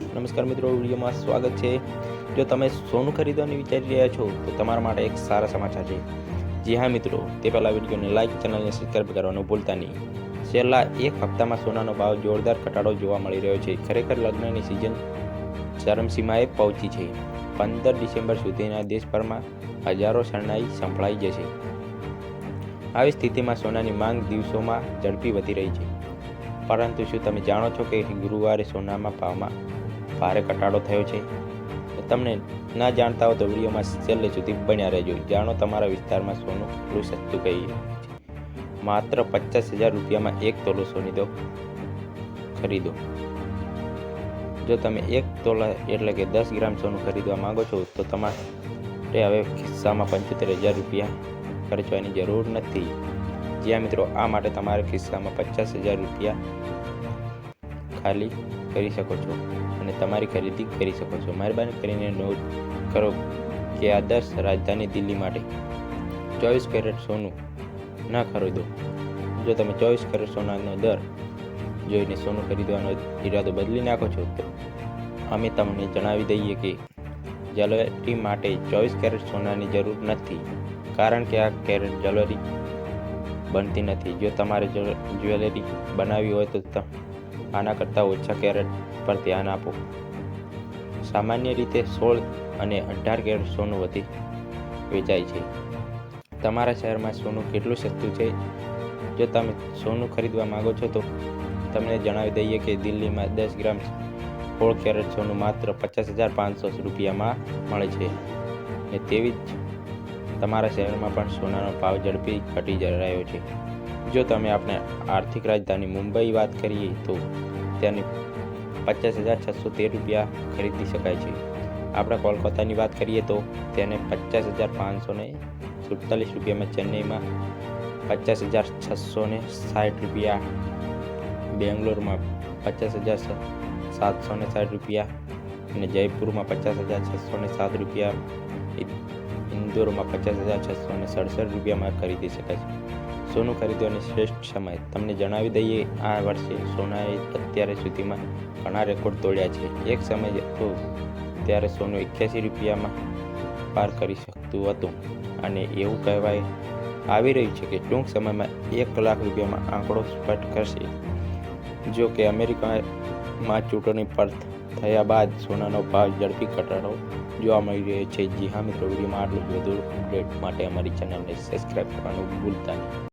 નમસ્કાર મિત્રો, વિડીયોમાં સ્વાગત છે. જો તમે સોનું ખરીદવાની વિચારી રહ્યા છો, તો તમારા માટે એક સારા સમાચાર છે. જી હા મિત્રો, તે પહેલાં વિડીયોને લાઇક ચેનલને સબસ્ક્રાઈબ કરવાનું ભૂલતા નહીં. છેલ્લા એક હપ્તામાં સોનાનો ભાવ જોરદાર ઘટાડો જોવા મળી રહ્યો છે. ખરેખર લગ્નની સિઝન ચરમસીમાએ પહોંચી છે. પંદર ડિસેમ્બર સુધીના દેશભરમાં હજારો શરણાઈ સંભળાઈ જશે. આવી સ્થિતિમાં સોનાની માંગ દિવસોમાં ઝડપી વધી રહી છે. પરંતુ શું તમે જાણો છો કે ગુરુવારે સોનામાં ભાવમાં ભારે ઘટાડો થયો છે. તમને ના જાણતા હો તો વિડીયોમાં છેલ્લે સુધી બન્યા રહેજો. જાણો તમારા વિસ્તારમાં સોનું કેટલું સસ્તું કહી માત્ર પચાસ હજાર રૂપિયામાં એક તોલો સોની તો ખરીદો. જો તમે એક તોલા એટલે કે દસ ગ્રામ સોનું ખરીદવા માંગો છો, તો તમારે હવે ખિસ્સામાં પંચોતેર હજાર રૂપિયા ખર્ચવાની જરૂર નથી. જ્યાં મિત્રો, આ માટે તમારે ખિસ્સામાં પચાસ હજાર રૂપિયા ખાલી કરી શકો છો અને તમારી ખરીદી કરી શકો છો. મહેરબાની કરીને નોટ કરો કે આદર્શ રાજધાની દિલ્હી માટે ચોવીસ કેરેટ સોનું ન ખરીદો. જો તમે ચોવીસ કેરેટ સોનાનો દર જોઈને સોનું ખરીદવાનો ઈરાદો બદલી નાખો છો, તો અમે તમને જણાવી દઈએ કે જ્વેલરી માટે ચોવીસ કેરેટ સોનાની જરૂર નથી, કારણ કે આ કેરેટ જ્વેલરી બનતી નથી. જો તમારે જ્વેલરી બનાવવી હોય તો ત- આના કરતાં ઓછા કેરેટ પર ધ્યાન આપો. સામાન્ય રીતે સોળ અને અઢાર કેરેટ સોનું વધી વેચાય છે. તમારા શહેરમાં સોનું કેટલું સસ્તું છે? જો તમે સોનું ખરીદવા માંગો છો તો તમને જણાવી દઈએ કે દિલ્હીમાં દસ ગ્રામ સોળ કેરેટ સોનું માત્ર પચાસ હજાર પાંચસો રૂપિયામાં મળે છે. ને તેવી જ તમારા શહેરમાં પણ સોનાનો ભાવ ઝડપી ઘટી જ રહ્યો છે. જો તમે આપણે આર્થિક રાજધાની મુંબઈ વાત કરીએ તો તેની પચાસ હજાર છસો તેર રૂપિયા ખરીદી શકાય છે. આપણે કોલકાતાની વાત કરીએ તો તેને પચાસ હજાર પાંચસો ને સુડતાલીસ રૂપિયામાં ચેન્નઈમાં પચાસ હજાર છસો ને સાઠ રૂપિયા, બેંગ્લોરમાં પચાસ હજાર સાતસો ને સાઠ રૂપિયા અને જયપુરમાં પચાસ હજાર છસો ને સાત રૂપિયા ઇ- ઇન્દોરમાં પચાસ હજાર છસો ને સડસઠ રૂપિયામાં ખરીદી શકાય છે. સોનું ખરીદવાની શ્રેષ્ઠ સમય. તમને જણાવી દઈએ, આ વર્ષે સોનાએ અત્યારે સુધીમાં ઘણા રેકોર્ડ તોડ્યા છે. એક સમય હતો ત્યારે સોનું એક્યાસી રૂપિયામાં પાર કરી શકતું હતું અને એવું કહેવાય, આવી રહ્યું છે કે ટૂંક સમયમાં એક લાખ રૂપિયામાં આંકડો સ્પષ્ટ કરશે. જો કે અમેરિકામાં ચૂંટણી પર થયા બાદ સોનાનો ભાવ ઝડપી ઘટાડો જોવા મળી રહ્યો છે જી હા મિત્રો, વિડીયોમાં આટલું જ વધુ. અપડેટ માટે અમારી ચેનલને સબસ્ક્રાઈબ કરવાનું ભૂલતા નહીં.